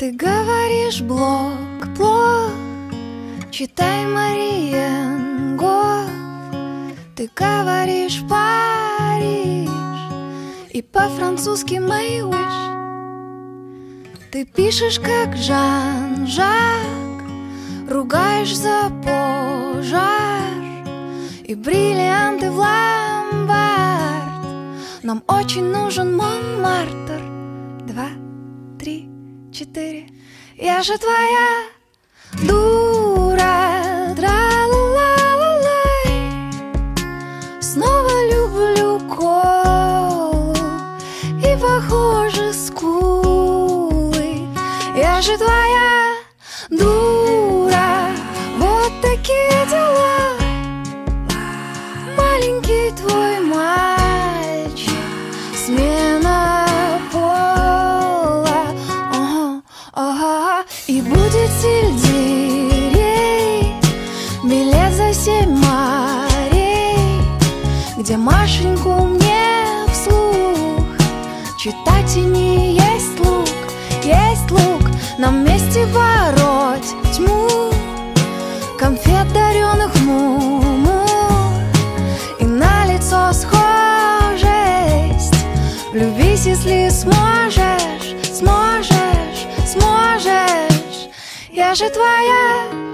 Ты говоришь блок, блок. Читай Мариен Ты говоришь Париж. И по-французски my Ты пишешь как Жан-Жак. Ругаешь за пожар. И бриллианты в ломбард. Нам очень нужен три, четыре. Я же твоя дура. Тра-ла-ла-ла-лай. Снова люблю колу. И похожи скулы. Я же твоя дура. Вот такие дела. Маленький твой мальчик Где Машеньку мне вслух. Читать и не есть лук, есть лук Нам вместе бороть тьму. Конфет дареных муму И на лицо схожесть. Влюбись, если сможешь, сможешь, сможешь. Я же твоя